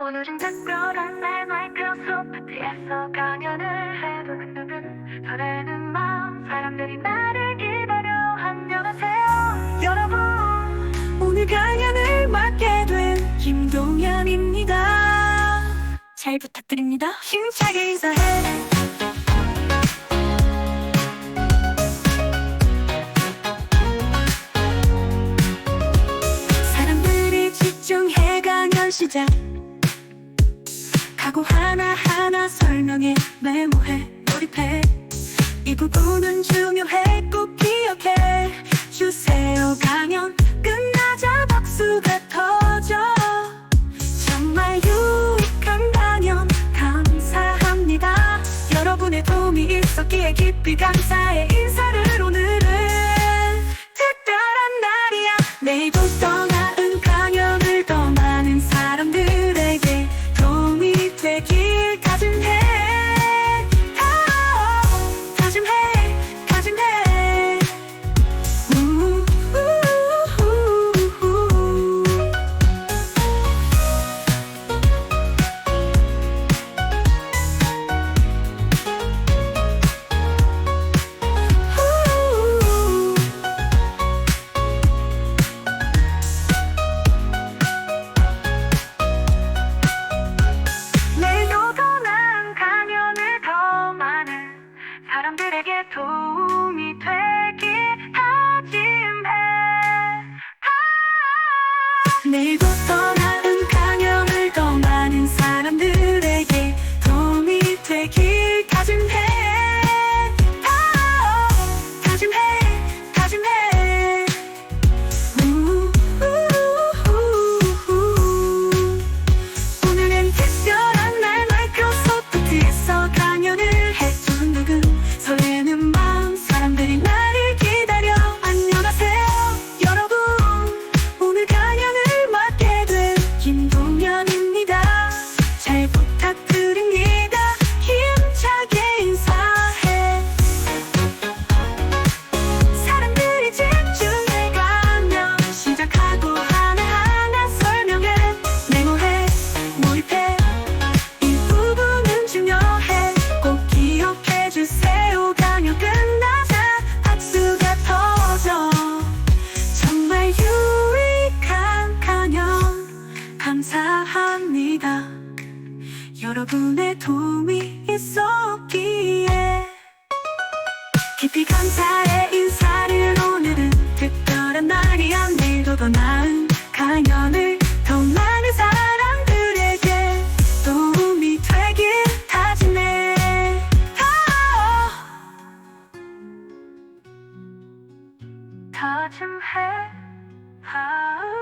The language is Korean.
오늘은 특별한 날 마이크로소프트에서 강연을 해도 누군 설레는 마음. 사람들이 나를 기다려 안녕하세요. 여러분 오늘 강연을 맡게 된 김동현입니다. 잘 부탁드립니다. 힘차게 인사해. 시작 각오 하나하나 설명해 메모해 몰입해. 이 부분은 중요해 꼭 기억해. 주세요 강연. 끝나자 박수가 터져. 정말 유익한 강연. 감사합니다. 여러분의 도움이 있었기에 깊이 감사의 인사를 오늘은 특별한 날이야. 내일부터 아, 내 감사합니다. 여러분의 도움이 있었기에. 깊이 감사의 인사를 오늘은. 특별한 날이야 내일도 더 나은 강연을 더 많은 사람들에게 도움이 되길 다짐해. 아, 다짐해. 아.